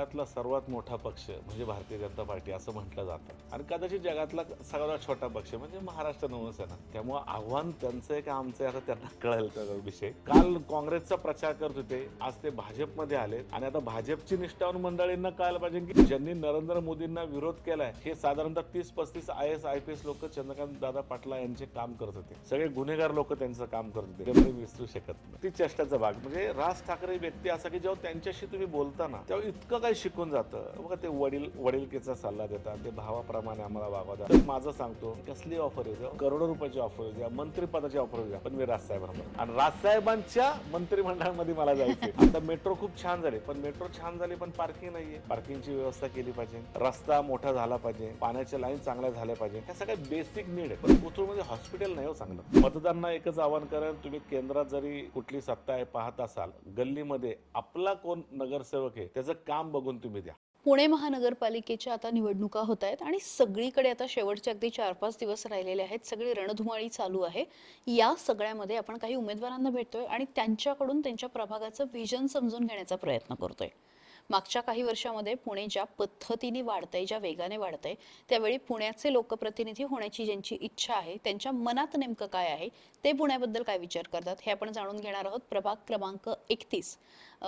जगातला सर्वात मोठा पक्ष म्हणजे भारतीय जनता पार्टी असं म्हटलं जातं. आणि कदाचित जगातला सर्वात छोटा पक्ष म्हणजे महाराष्ट्र नवसेना. त्यामुळे आव्हान त्यांचं आहे का आमचं आहे असं त्यांना कळेल का विषय? काल काँग्रेसचा प्रचार करत होते आज ते भाजपमध्ये आले आणि आता भाजपची निष्ठावून मंडळींना कळायला पाहिजे की ज्यांनी नरेंद्र मोदींना विरोध केलाय हे साधारणतः तीस पस्तीस I S I P S लोक चंद्रकांत दादा पाटला यांचे काम करत होते. सगळे गुन्हेगार लोक त्यांचं काम करत होते. विसरू शकत नाही. ती चेष्टाचा भाग. म्हणजे राज ठाकरे व्यक्ती असा की जेव्हा त्यांच्याशी तुम्ही बोलता ना तेव्हा इतकं काही शिकून जातं? बघा ते वडील वडीलकीचा सल्ला देतात. ते भावाप्रमाणे आम्हाला वागवतात. तर माझं सांगतो कसली ऑफर आहे द्या, करोडो रुपयाची ऑफर आहे. द्या मंत्रिपदाची ऑफर द्या पण मी राजसाहेबांवर आणि राजसाहेबांच्या मंत्रिमंडळामध्ये मला जायचे आता मेट्रो खूप छान झाली. पण मेट्रो छान झाली पण पार्किंग नाहीये. पार्किंगची व्यवस्था केली पाहिजे. रस्ता मोठा झाला पाहिजे. पाण्याच्या लाईन चांगल्या झाल्या पाहिजे. ह्या सगळ्या बेसिक नीड आहे. पण कोथरूडमध्ये हॉस्पिटल नाही हो चांगलं. मतदारांना एकच आवाहन करेन तुम्ही केंद्रात जरी कुठली सत्ता आहे पाहत असाल गल्लीमध्ये आपला कोण नगरसेवक आहे त्याचं काम बघून तुम्ही द्या. पुणे महानगरपालिकेच्या आता निवडणुका होत आहेत आणि सगळीकडे आता शेवटचे अगदी चार पाच दिवस राहिलेले आहेत. सगळी रणधुमाळी चालू आहे. या सगळ्यामध्ये आपण काही उमेदवारांना भेटतोय आणि त्यांच्याकडून त्यांच्या प्रभागाचं व्हिजन समजून घेण्याचा प्रयत्न करतोय. मागच्या काही वर्षामध्ये पुणे ज्या पद्धतीने वाढतंय ज्या वेगाने वाढतंय त्यावेळी पुण्याचे लोकप्रतिनिधी होण्याची ज्यांची इच्छा आहे त्यांच्या मनात नेमकं काय आहे ते पुण्याबद्दल काय विचार करतात हे आपण जाणून घेणार आहोत. प्रभाग क्रमांक एकतीस.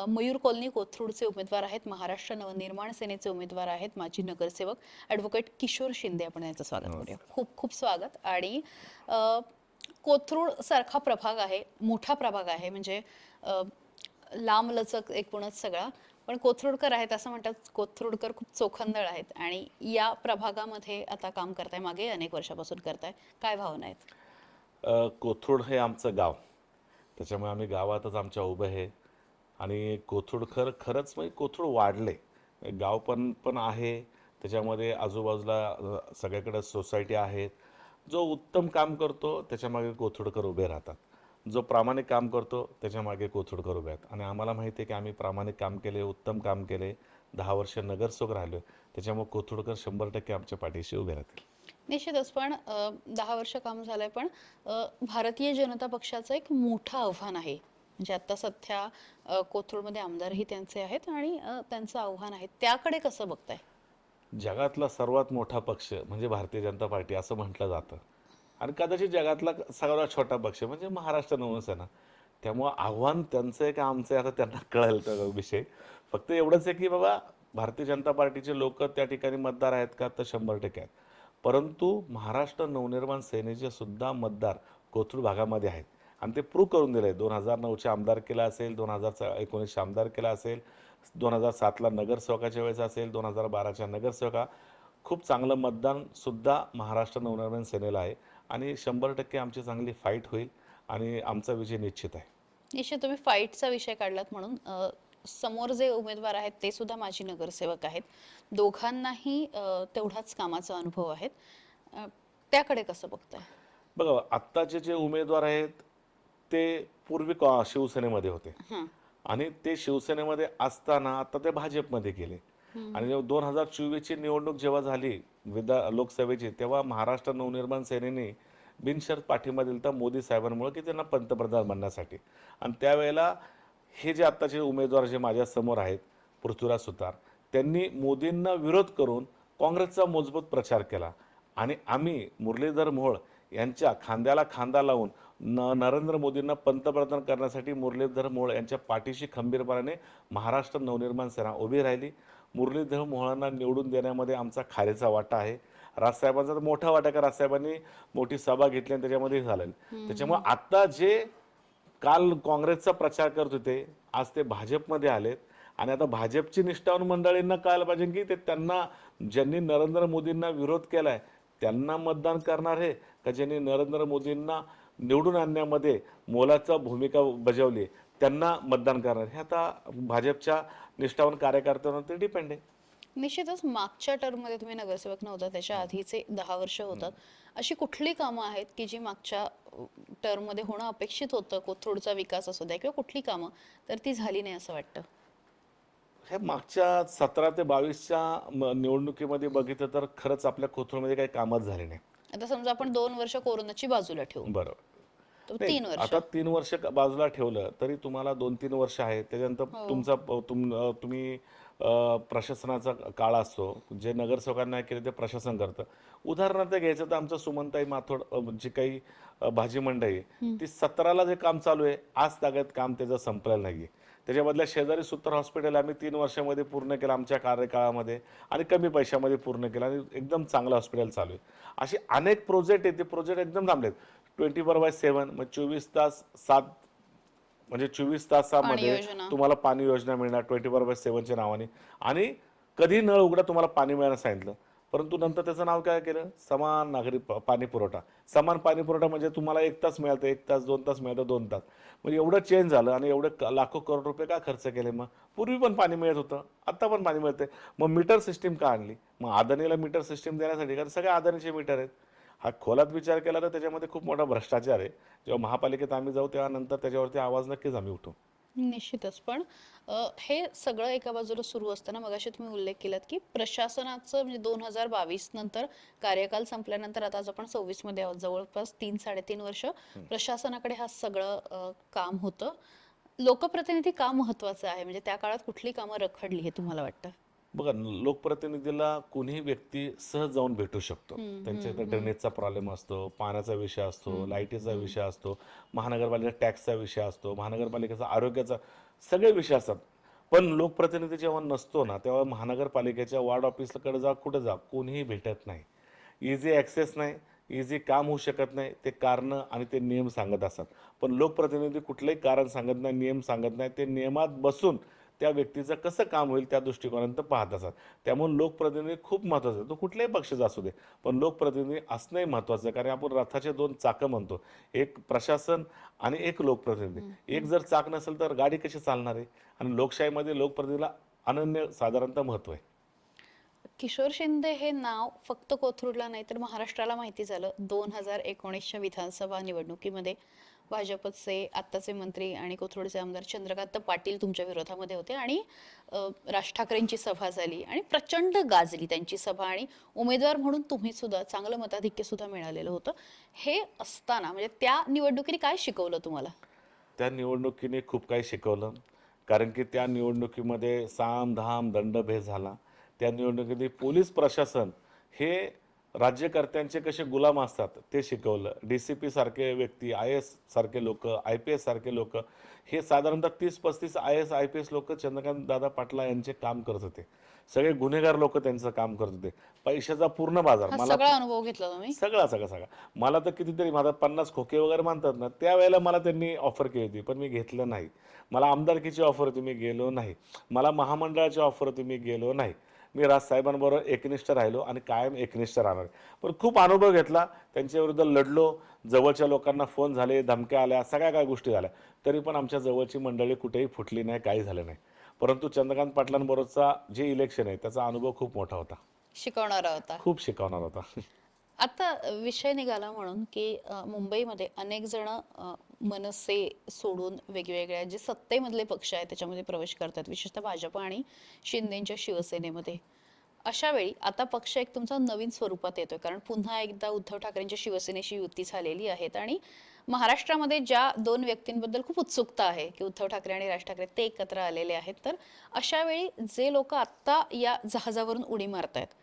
मयूर कॉलनी कोथरूडचे उमेदवार आहेत महाराष्ट्र नवनिर्माण सेनेचे उमेदवार आहेत माजी नगरसेवक ॲडव्होकेट किशोर शिंदे. आपण यांचं स्वागत करूया. खूप खूप स्वागत. आणि कोथरूड सारखा प्रभाग आहे मोठा प्रभाग आहे म्हणजे अ, लांब लचक एकूणच सगळा. पण कोथरूडकर आहेत असं म्हणतात कोथरूडकर खूप चोखंदळ आहेत आणि या प्रभागामध्ये आता काम करताय मागे अनेक वर्षापासून करताय. काय भावना आहेत? कोथरूड हे आमचं गाव. त्याच्यामुळे आम्ही गावातच आमच्या उभं आहे. आणि कोथरूडकर खरंच म्हणजे कोथरूड वाढले. गाव पण पण आहे. त्याच्यामध्ये आजूबाजूला सगळ्याकडे सोसायटी आहेत. जो उत्तम काम करतो त्याच्यामागे कोथरूडकर उभे राहतात. जो प्रामाणिक काम करतो त्याच्यामागे कोथरूडकर उभे आहेत आणि आम्हाला माहिती आहे की आम्ही प्रामाणिक काम केले उत्तम काम केले. दहा वर्ष नगरसेवक राहिलो त्याच्यामुळे कोथरूडकर शंभर टक्के आमच्या पाठीशी उभे राहतील. निश्चितच पण दहा वर्ष काम झालंय पण भारतीय जनता पक्षाचं एक मोठं आव्हान आहे. म्हणजे आता सध्या कोथरूडमध्ये आमदारही त्यांचे आहेत आणि त्यांचं आव्हान आहे. त्याकडे कसं बघताय? जगातला सर्वात मोठा पक्ष म्हणजे भारतीय जनता पार्टी असं म्हटलं जातं. आणि कदाचित जगातला सगळ्यात छोटा पक्ष म्हणजे महाराष्ट्र नवसेना. त्यामुळं आव्हान त्यांचं आहे का आमचं आहे आता त्यांना कळेल तो विषय. फक्त एवढंच आहे की बाबा भारतीय जनता पार्टीचे लोक त्या ठिकाणी मतदार आहेत का? तर शंभर टक्के आहेत. परंतु महाराष्ट्र नवनिर्माण सेनेचे सुद्धा मतदार कोथरूड भागामध्ये आहेत. आणि ते प्रूव्ह करून दिलं आहे दोन हजार नऊच्या आमदार केला असेल दोन हजार एकोणीसशे आमदार केला असेल दोन हजार सातला नगरसेवकाच्या वेळेस असेल दोन हजार बाराच्या नगरसेवका. खूप चांगलं मतदानसुद्धा महाराष्ट्र नवनिर्माण सेनेला आहे. आणि शंभर टक्के आमची चांगली फाईट होईल आणि आमचा विजय निश्चित आहे. निश्चित तुम्ही फाईटचा विषय काढलात म्हणून समोर जे उमेदवार आहेत ते सुद्धा माजी नगरसेवक आहेत. दोघांनाही तेवढाच कामाचा अनुभव आहेत. त्याकडे कसं बघताय? बघा आत्ताचे जे उमेदवार आहेत ते पूर्वी का शिवसेनेमध्ये होते. हं. आणि ते शिवसेनेमध्ये असताना आता ते भाजपमध्ये गेले. आणि दोन हजार चोवीसची निवडणूक जेव्हा झाली विधा लोकसभेची तेव्हा महाराष्ट्र नवनिर्माण सेनेने बिनशर्त पाठिंबा दिला मोदी साहेबांमुळे की त्यांना पंतप्रधान बनण्यासाठी. आणि त्यावेळेला हे जे आत्ताचे उमेदवार जे माझ्यासमोर आहेत पृथ्वीराज सुतार त्यांनी मोदींना विरोध करून काँग्रेसचा मजबूत प्रचार केला. आणि आम्ही मुरलीधर मोहोळ यांच्या खांद्याला खांदा लावून न नरेंद्र मोदींना पंतप्रधान करण्यासाठी मुरलीधर मोहोळ यांच्या पाठीशी खंबीरपणाने महाराष्ट्र नवनिर्माण सेना उभी राहिली. मुरलीधर मोहोळांना निवडून देण्यामध्ये आमचा खारेचा वाटा आहे. राजसाहेबांचा तर मोठा वाटा आहे का राजसाहेबांनी मोठी सभा घेतली आणि त्याच्यामध्ये झालं. त्याच्यामुळे आता जे काल काँग्रेसचा प्रचार करत होते आज ते भाजपमध्ये आलेत. आणि आता भाजपची निष्ठावून मंडळींना कळायला पाहिजे की ते त्यांना ज्यांनी नरेंद्र मोदींना विरोध केलाय त्यांना मतदान करणार आहे का ज्यांनी नरेंद्र मोदींना निवडून आणण्यामध्ये मोलाचा भूमिका बजावली त्यांना मतदान करणार हे आता भाजपच्या निष्ठावून कार्यकर्त्यांवर ते डिपेंड आहे. निश्चितच मागच्या टर्ममध्ये तुम्ही नगरसेवक नव्हता त्याच्या आधीचे दहा वर्ष होतात. अशी कुठली कामं आहेत की जी मागच्या टर्ममध्ये होणं अपेक्षित होतं कोथरूडचा विकास असू द्या किंवा कुठली कामं तर ती झाली नाही असं वाटतं? हे मागच्या सतरा ते बावीसच्या निवडणुकीमध्ये बघितलं तर खरंच आपल्या कोथरूडमध्ये काही कामच झाले नाही. आता समजा आपण दोन वर्ष कोरोनाची बाजूला ठेवू. बरोबर. तीन वर्ष. आता तीन वर्ष क- बाजूला ठेवलं तरी तुम्हाला दोन तीन वर्ष आहेत. त्याच्यानंतर हो. तुमचा तुम तुम्ही प्रशासनाचा काळ असतो जे नगरसेवकांना केले ते प्रशासन करतं. उदाहरणार्थ घ्यायचं तर आमचं सुमनताई माथोड जी काही भाजी मंडई आहे ती सतराला जे काम चालू आहे आज तागत काम त्याचं संपलेलं नाही आहे त्याच्यामधल्या शेजारी सुत्तर हॉस्पिटल आम्ही तीन वर्षामध्ये पूर्ण केलं आमच्या कार्यकाळामध्ये आणि कमी पैशामध्ये पूर्ण केलं आणि एकदम चांगलं हॉस्पिटल चालू आहे. असे अनेक प्रोजेक्ट आहेत ते प्रोजेक्ट एकदम थांबलेत. ट्वेंटी फोर बाय सेवन मग चोवीस तास सात म्हणजे चोवीस तासामध्ये. तुम्हाला पाणी योजना मिळणार ट्वेंटी फोर बाय सेवनच्या नावाने. आणि कधी नळ उघडा तुम्हाला पाणी मिळायला सांगितलं. परंतु नंतर त्याचं नाव काय केलं? समान नागरी पाणी पुरवठा. समान पाणी पुरवठा म्हणजे तुम्हाला एक तास मिळतं एक तास दोन तास मिळतं दोन तास. म्हणजे एवढं चेंज झालं आणि एवढे लाखो करोड रुपये का खर्च केले मग? पूर्वी पण पाणी मिळत होतं आता पण पाणी मिळतंय. मग मीटर सिस्टीम का आणली? मग अदानीला मीटर सिस्टीम देण्यासाठी कारण सगळे अदानीचे मीटर आहेत. हा खोलात विचार केला तर त्याच्यामध्ये खूप मोठा भ्रष्टाचार आहे. जेव्हा महापालिकेत आम्ही जाऊ तेव्हा नंतर त्याच्यावरती आवाज नक्कीच आम्ही उठू निश्चितच. पण हे सगळं एका बाजूला सुरू असताना मगाशी तुम्ही उल्लेख केलात की प्रशासनाचं म्हणजे दोन हजार बावीस नंतर कार्यकाल संपल्यानंतर आता आज आपण सव्वीसमध्ये आहोत. जवळपास तीन साडेतीन वर्ष प्रशासनाकडे हा सगळं काम होतं. लोकप्रतिनिधी का महत्वाचं आहे? म्हणजे त्या काळात कुठली कामं रखडली हे तुम्हाला वाटतं? बघा लोकप्रतिनिधीला कोणीही व्यक्ती सहज जाऊन भेटू शकतो. त्यांच्या इथं ड्रेनेजचा प्रॉब्लेम असतो पाण्याचा विषय असतो लाईटीचा विषय असतो महानगरपालिका टॅक्सचा विषय असतो महानगरपालिकेचा आरोग्याचा सगळे विषय असतात. पण लोकप्रतिनिधी जेव्हा नसतो ना तेव्हा महानगरपालिकेच्या वार्ड ऑफिसकडे जा कुठं जा कोणीही भेटत नाही. इझी ॲक्सेस नाही इझी काम होऊ शकत नाही ते कारणं आणि ते नियम सांगत असतात. पण लोकप्रतिनिधी कुठलंही कारण सांगत नाही नियम सांगत नाही ते नियमात बसून त्या व्यक्तीचं कसं काम होईल त्या दृष्टिकोनात पाहत असतात. त्यामुळे लोकप्रतिनिधी खूप महत्त्वाचा आहे. तो कुठल्याही पक्षाचा असू दे पण लोकप्रतिनिधी असणंही महत्त्वाचं आहे. कारण आपण रथाचे दोन चाकं म्हणतो. एक प्रशासन आणि एक लोकप्रतिनिधी. एक जर चाक नसेल तर गाडी कशी चालणार आहे? आणि लोकशाहीमध्ये लोकप्रतिनिधीला अनन्य साधारणतः महत्त्व आहे. किशोर शिंदे हे नाव फक्त कोथरूडला नाही तर महाराष्ट्राला माहिती झालं. दोन हजार एकोणीसच्या विधानसभा निवडणुकीमध्ये भाजपचे आत्ताचे मंत्री आणि कोथरूडचे आमदार चंद्रकांत पाटील तुमच्या विरोधामध्ये होते आणि राज ठाकरेंची सभा झाली आणि प्रचंड गाजली त्यांची सभा आणि उमेदवार म्हणून तुम्ही सुद्धा चांगलं मताधिक्य सुद्धा मिळालेलं होतं. हे असताना म्हणजे त्या निवडणुकीने काय शिकवलं तुम्हाला? त्या निवडणुकीने खूप काही शिकवलं. कारण की त्या निवडणुकीमध्ये साम धाम दंडभेद झाला. त्या निवडणुकीमध्ये पोलीस प्रशासन हे राज्यकर्त्यांचे कसे गुलाम असतात ते शिकवलं. डी सी पी सारखे व्यक्ती आय एस सारखे लोक आय पी एस सारखे लोक हे साधारणतः तीस पस्तीस I S I P S लोक चंद्रकांत दादा पाटला यांचे काम करत होते. सगळे गुन्हेगार लोक त्यांचं काम करत होते. पैशाचा पूर्ण बाजार. मला सगळा अनुभव घेतला तुम्ही? सगळा सगळा सगळा. मला तर कितीतरी माझा पन्नास खोके वगैरे मानतात ना त्यावेळेला मला त्यांनी ऑफर केली होती पण मी घेतलं नाही. मला आमदारकीची ऑफर होती मी गेलो नाही. मला महामंडळाची ऑफर होती मी गेलो नाही. मी राजसाहेबांबरोबर एकनिष्ठ राहिलो आणि कायम एकनिष्ठ राहणार. पण खूप अनुभव घेतला. त्यांच्याविरुद्ध लढलो. जवळच्या लोकांना फोन झाले धमक्या आल्या सगळ्या काय गोष्टी झाल्या. तरी पण आमच्या जवळची मंडळी कुठेही फुटली नाही काही झालं नाही. परंतु चंद्रकांत पाटलांबरोबरचा जे इलेक्शन आहे त्याचा अनुभव खूप मोठा होता. शिकवणारा होता. खूप शिकवणार होता. आता विषय निघाला म्हणून की मुंबईमध्ये अनेक जण मनसे सोडून वेगवेगळ्या जे सत्तेमधले पक्ष आहेत त्याच्यामध्ये प्रवेश करतात विशेषतः भाजप आणि शिंदेच्या शिवसेनेमध्ये. अशा वेळी आता पक्ष एक तुमचा नवीन स्वरूपात येतोय कारण पुन्हा एकदा उद्धव ठाकरेंच्या शिवसेनेशी युती झालेली आहेत आणि महाराष्ट्रामध्ये ज्या दोन व्यक्तींबद्दल खूप उत्सुकता आहे की उद्धव ठाकरे आणि राज ठाकरे ते एकत्र आलेले आहेत तर अशा वेळी जे लोक आत्ता या जहाजावरून उडी मारतायत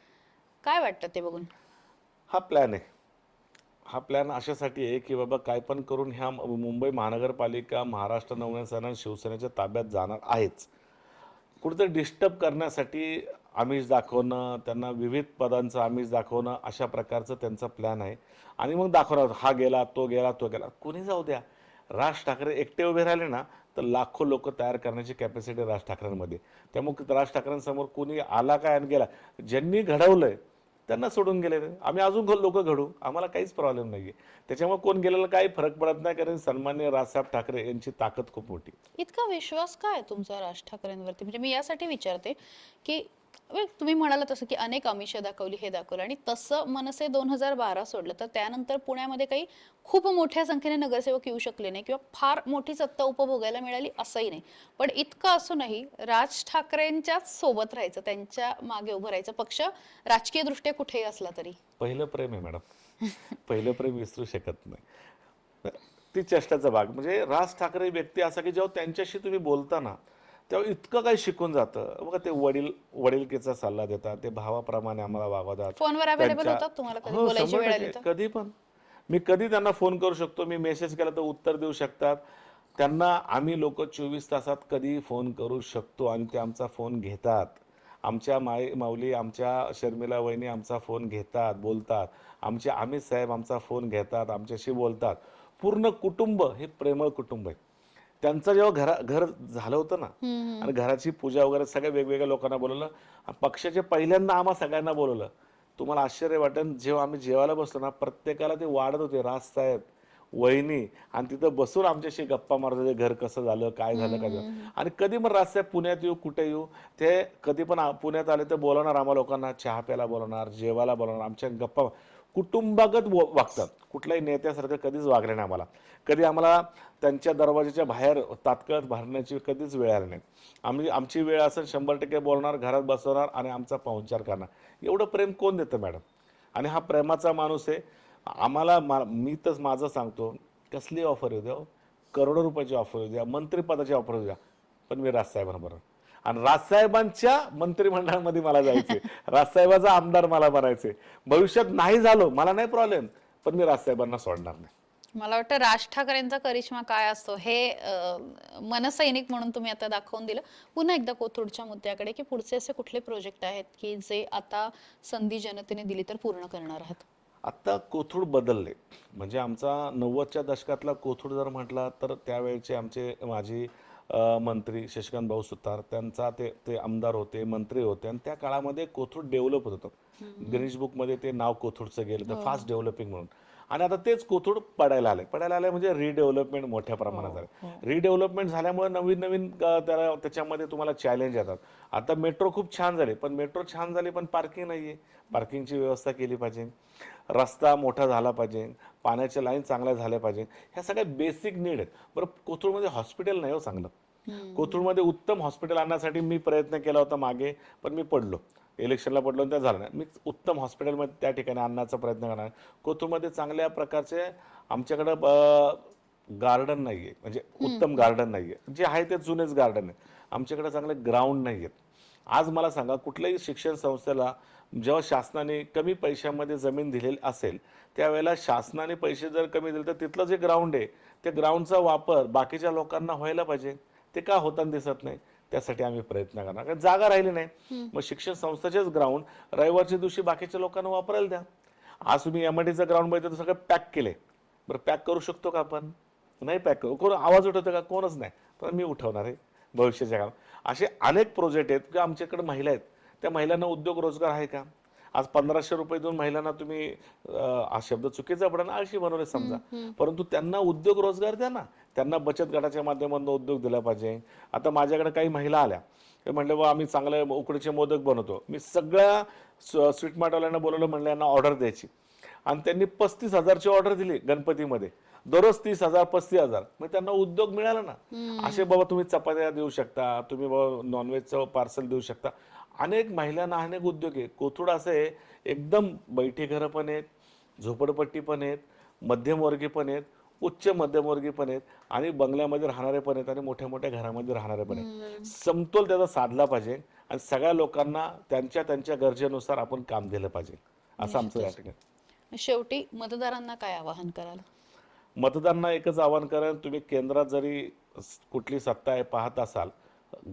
काय वाटतं ते बघून? हा प्लॅन आहे. हा प्लॅन अशासाठी आहे की बाबा काय पण करून ह्या मुंबई महानगरपालिका महाराष्ट्र नवनिर्माण आणि शिवसेनेच्या ताब्यात जाणार आहेच. कुठेतरी डिस्टर्ब करण्यासाठी आमिष दाखवणं त्यांना विविध पदांचं आमिष दाखवणं अशा प्रकारचं त्यांचा प्लॅन आहे. आणि मग दाखवणार हा गेला तो गेला तो गेला. कोणी जाऊ द्या. राज ठाकरे एकटे उभे राहिले ना तर लाखो लोक तयार करण्याची कॅपॅसिटी राज ठाकरेंमध्ये. त्यामुळे राज ठाकरेंसमोर कोणी आला काय आणि गेला? ज्यांनी घडवलं आहे त्यांना सोडून गेले. आम्ही अजून लोक घडू. आम्हाला काहीच प्रॉब्लेम नाही आहे त्याच्यामुळे कोण गेलेला काही फरक पडत नाही कारण सन्मान्य राजसाहेब ठाकरे यांची ताकद खूप मोठी. इतका विश्वास काय तुमचा राज ठाकरेंवरती? म्हणजे मी यासाठी विचारते की तुम्ही म्हणाला तसं की अनेक आमिषं दाखवली हे दाखवलं. आणि तसं मनसे दोन हजार बारा सोडलं तर त्यानंतर पुण्यामध्ये काही खूप मोठ्या संख्येने नगरसेवक येऊ शकले नाही किंवा फार मोठी सत्ता उपभोगायला मिळाली असंही नाही. पण इतकं असूनही राज ठाकरेंच्याच सोबत राहायचं त्यांच्या मागे उभं राहायचं. पक्ष राजकीय दृष्ट्या कुठेही असला तरी. पहिलं प्रेम आहे मॅडम. पहिलं प्रेम विसरू शकत नाही. ती चेष्टाचा भाग. म्हणजे राज ठाकरे व्यक्ती असा की जेव्हा त्यांच्याशी तुम्ही बोलता ना तेव्हा इतकं काही शिकून जातं. बघा ते वडील वडीलकीचा सल्ला देतात. ते भावाप्रमाणे आम्हाला वागवतात. फोनवर अवेलेबल त्यांच्या- होतात तुम्हाला कधी? हो, बोलायची शंभर वेळ आली टक्के. तर? कधी पण. मी कधी त्यांना फोन करू शकतो? मी मेसेज केला तर उत्तर देऊ शकतात. त्यांना आम्ही लोक चोवीस तासात कधी फोन करू शकतो आणि ते आमचा फोन घेतात. आमच्या माई माऊली आमच्या शर्मिला वहिनी आमचा फोन घेतात बोलतात. आमचे अमित साहेब आमचा फोन घेतात आमच्याशी बोलतात. पूर्ण कुटुंब हे प्रेमळ कुटुंब आहे. त्यांचं जेव्हा घरा घर झालं होतं ना आणि घराची पूजा वगैरे सगळ्या वेगवेगळ्या लोकांना बोलवलं पक्षाचे पहिल्यांदा आम्हा सगळ्यांना बोलवलं. तुम्हाला आश्चर्य वाटेल जेव्हा आम्ही जेवायला बसलो ना प्रत्येकाला ते वाढत होते राजसाहेब वहिनी आणि तिथं बसून आमच्याशी गप्पा मारत होते घर कसं झालं काय झालं काय झालं. आणि कधी पण राजसाहेब पुण्यात येऊ कुठे येऊ ते कधी पण पुण्यात आले तर बोलवणार आम्हा लोकांना चहा प्यायला बोलवणार जेवायला बोलवणार आमच्या गप्पा कुटुंबागत व वागतात. कुठल्याही नेत्यासारखं कधीच वागले नाही आम्हाला. कधी आम्हाला त्यांच्या दरवाजाच्या बाहेर तात्काळ भरण्याची कधीच वेळ आली नाही. आम्ही आमची वेळ असेल शंभर टक्के बोलणार घरात बसवणार आणि आमचा पाहुणचार करणार. एवढं प्रेम कोण देतं मॅडम? आणि हा प्रेमाचा माणूस आहे. आम्हाला मा मी तर माझं सांगतो कसली ऑफर येऊ द्या हो? करोडो रुपयाची ऑफर येऊ द्या मंत्रिपदाची ऑफर येऊ द्या. पण मी राजसाहेबांबरोबर आणि राजसाहेबांच्या मंत्रिमंडळामध्ये मला जायचे राजसाहेबाचा आमदार मला बनायचे भविष्यात नाही झालो मला नाही प्रॉब्लेम पण मी राजसाहेबांना सोडणार नाही. मला वाटतं राज ठाकरेंचा करिश्मा काय असतो हे मनसैनिक म्हणून तुम्ही आता दाखवून दिलं. पुन्हा एकदा कोथरूडच्या मुद्द्याकडे की पुढचे असे कुठले प्रोजेक्ट आहेत की जे आता संधी जनतेने दिली तर पूर्ण करणार आहात? आत्ता कोथरूड बदलले. म्हणजे आमचा नव्वदच्या दशकातला कोथरूड जर म्हटला तर त्यावेळेचे आमचे अ, मंत्री शशिकांत भाऊ सुतार त्यांचा ते ते आमदार होते मंत्री होते आणि त्या काळामध्ये कोथरूड डेव्हलप होत होतं. गणेश बुकमध्ये ते नाव कोथरूडचं गेलं तर फास्ट डेव्हलपिंग म्हणून. आणि आता तेच कोथरूड पडायला आले पडायला आले म्हणजे रिडेव्हलपमेंट मोठ्या प्रमाणात झालं रिडेव्हलपमेंट झाल्यामुळे नवीन नवीन त्याला त्याच्यामध्ये तुम्हाला चॅलेंज येतात. आता मेट्रो खूप छान झाली पण मेट्रो छान झाली पण पार्किंग नाही आहे पार्किंगची व्यवस्था केली पाहिजे. रस्ता मोठा झाला पाहिजे. पाण्याच्या लाईन चांगल्या झाल्या पाहिजे. ह्या सगळ्या बेसिक नीड आहेत. बरं कोथरूडमध्ये हॉस्पिटल नाही हो चांगलं. कोथरूडमध्ये उत्तम हॉस्पिटल आणण्यासाठी मी प्रयत्न केला होता मागे पण मी पडलो. इलेक्शनला पडलो त्या झालं नाही. मी उत्तम हॉस्पिटलमध्ये त्या ठिकाणी आणण्याचा प्रयत्न करणार. कोथरूडमध्ये चांगल्या प्रकारचे आमच्याकडं गार्डन नाही आहे. म्हणजे उत्तम गार्डन नाही आहे. जे आहे ते जुनेच गार्डन आहे. आमच्याकडे चांगले ग्राउंड नाही आहेत. आज मला सांगा कुठल्याही शिक्षण संस्थेला जेव्हा शासनाने कमी पैशामध्ये जमीन दिलेली असेल त्यावेळेला शासनाने पैसे जर कमी दिले तर तिथलं जे ग्राउंड आहे त्या ग्राउंडचा वापर बाकीच्या लोकांना व्हायला पाहिजे. ते का होताना दिसत नाही? त्यासाठी आम्ही प्रयत्न करणार. कारण जागा राहिली नाही. मग शिक्षण संस्थेचेच ग्राउंड रविवारच्या दिवशी बाकीच्या लोकांना वापरायला द्या. आज तुम्ही एम आय टीचं ग्राउंड बघितलं तर सगळं पॅक केले. बरं पॅक करू शकतो का आपण? नाही पॅक करू. कोण आवाज उठवतो का? कोणच नाही. पण मी उठवणार आहे भविष्याच्या काळात. असे अनेक प्रोजेक्ट आहेत. की आमच्याकडे महिला आहेत. त्या महिलांना उद्योग रोजगार आहे का? आज पंधराशे रुपये देऊन महिलांना तुम्ही हा शब्द चुकीचा पडा आळशी बनवले समजा. परंतु त्यांना उद्योग रोजगार द्या ना. त्यांना बचत गटाच्या माध्यमातून उद्योग दिला पाहिजे. आता माझ्याकडे काही महिला आल्या. ते म्हणले बा आम्ही चांगले उकडीचे मोदक बनवतो. मी सगळ्या स्वीट मार्टवाल्यांना बोलवलं म्हणलं यांना ऑर्डर द्यायची. आणि त्यांनी पस्तीस हजारची ऑर्डर दिली गणपतीमध्ये. दररोज तीस हजार पस्तीस हजार. मग त्यांना उद्योग मिळाला ना. असे बाबा तुम्ही चपात्या देऊ शकता तुम्ही बाबा नॉनव्हेजचं पार्सल देऊ शकता. अनेक महिलांना अनेक उद्योग आहे कोथरूड असं आहे एकदम बैठी घरं पण आहेत झोपडपट्टी पण आहेत मध्यमवर्गीय पण आहेत उच्च मध्यमवर्गीय पण आहेत आणि बंगल्यामध्ये राहणारे पण आहेत आणि मोठ्या मोठ्या घरामध्ये राहणारे पण आहेत. समतोल त्याचा साधला पाहिजे आणि सगळ्या लोकांना त्यांच्या त्यांच्या गरजेनुसार आपण काम दिलं पाहिजे. असं आमचं या ठिकाणी शेवटी मतदारांना काय आवाहन कराल? मतदारांना एकच आवाहन करेन तुम्ही केंद्रात जरी कुठली सत्ता आहे पाहत असाल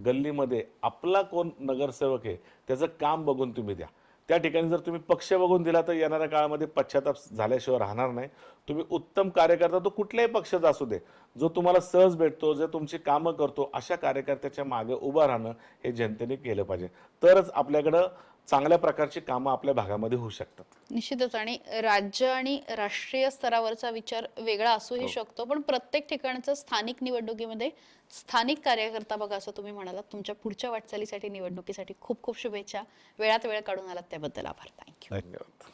गल्लीमध्ये आपला कोण नगरसेवक आहे त्याचं काम बघून तुम्ही द्या. त्या ठिकाणी जर तुम्ही पक्ष बघून दिला तर येणाऱ्या काळामध्ये पश्चाताप झाल्याशिवाय राहणार नाही. तुम्ही उत्तम कार्यकर्ता तो कुठल्याही पक्षाचा असू दे जो तुम्हाला सहज भेटतो जे तुमची कामं करतो अशा कार्यकर्त्याच्या मागे उभं राहणं हे जनतेने केलं पाहिजे. तरच आपल्याकडं चांगल्या प्रकारची कामं आपल्या भागामध्ये होऊ शकतात. निश्चितच. आणि राज्य आणि राष्ट्रीय स्तरावरचा विचार वेगळा असूही शकतो. पण प्रत्येक ठिकाणचं स्थानिक निवडणुकीमध्ये स्थानिक कार्यकर्ता बघा असं तुम्ही म्हणालात. तुमच्या पुढच्या वाटचालीसाठी निवडणुकीसाठी खूप खूप शुभेच्छा. वेळात वेळ काढून आलात त्याबद्दल आभार. थँक्यू धन्यवाद.